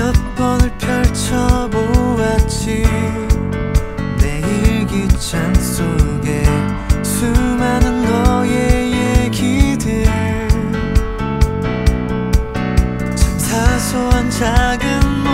몇 번을 펼쳐보았지. 내 일기장 속에 수많은 너의 얘기들. 참 사소한 작은